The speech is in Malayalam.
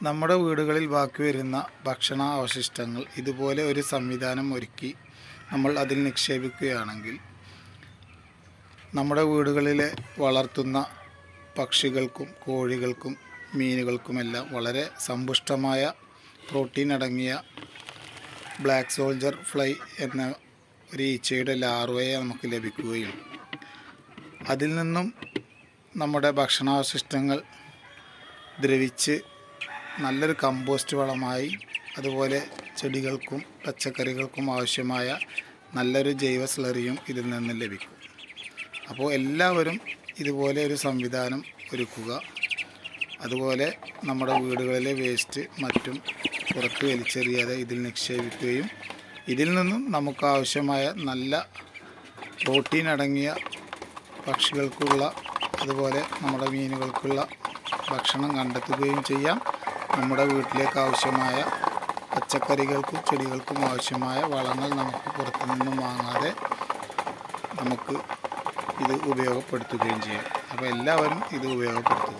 നമ്മുടെ വീടുകളിൽ ബാക്കി വരുന്ന ഭക്ഷണ അവശിഷ്ടങ്ങൾ ഇതുപോലെ ഒരു സംവിധാനം ഒരുക്കി നമ്മൾ അതിൽ നിക്ഷേപിക്കുകയാണെങ്കിൽ നമ്മുടെ വീടുകളിലെ വളർത്തുന്ന പക്ഷികൾക്കും കോഴികൾക്കും മീനുകൾക്കുമെല്ലാം വളരെ സമ്പുഷ്ടമായ പ്രോട്ടീൻ അടങ്ങിയ ബ്ലാക്ക് സോൾജർ ഫ്ലൈ എന്ന ഒരു ഈച്ചയുടെ ലാർവയെ നമുക്ക് ലഭിക്കുകയും അതിൽ നിന്നും നമ്മുടെ ഭക്ഷണാവശിഷ്ടങ്ങൾ ദ്രവിച്ച് നല്ലൊരു കമ്പോസ്റ്റ് വളമായി അതുപോലെ ചെടികൾക്കും പച്ചക്കറികൾക്കും ആവശ്യമായ നല്ലൊരു ജൈവ സ്ലറിയും ഇതിൽ നിന്ന് ലഭിക്കും. അപ്പോൾ എല്ലാവരും ഇതുപോലെ ഒരു സംവിധാനം ഒരുക്കുക. അതുപോലെ നമ്മുടെ വീടുകളിലെ വേസ്റ്റ് മറ്റും പുറത്ത് വലിച്ചെറിയാതെ ഇതിൽ നിക്ഷേപിക്കുകയും ഇതിൽ നിന്നും നമുക്ക് ആവശ്യമായ നല്ല പ്രോട്ടീൻ അടങ്ങിയ പക്ഷികൾക്കുള്ള അതുപോലെ നമ്മുടെ മീനുകൾക്കുള്ള ഭക്ഷണം കണ്ടെത്തുകയും ചെയ്യാം. നമ്മുടെ വീട്ടിലേക്ക് ആവശ്യമായ പച്ചക്കറികൾക്കും ചെടികൾക്കും ആവശ്യമായ വളങ്ങൾ നമുക്ക് പുറത്തു നിന്നും വാങ്ങാതെ നമുക്ക് ഇത് ഉപയോഗപ്പെടുത്തുകയും ചെയ്യാം. അപ്പോൾ എല്ലാവരും ഇത് ഉപയോഗപ്പെടുത്തുക.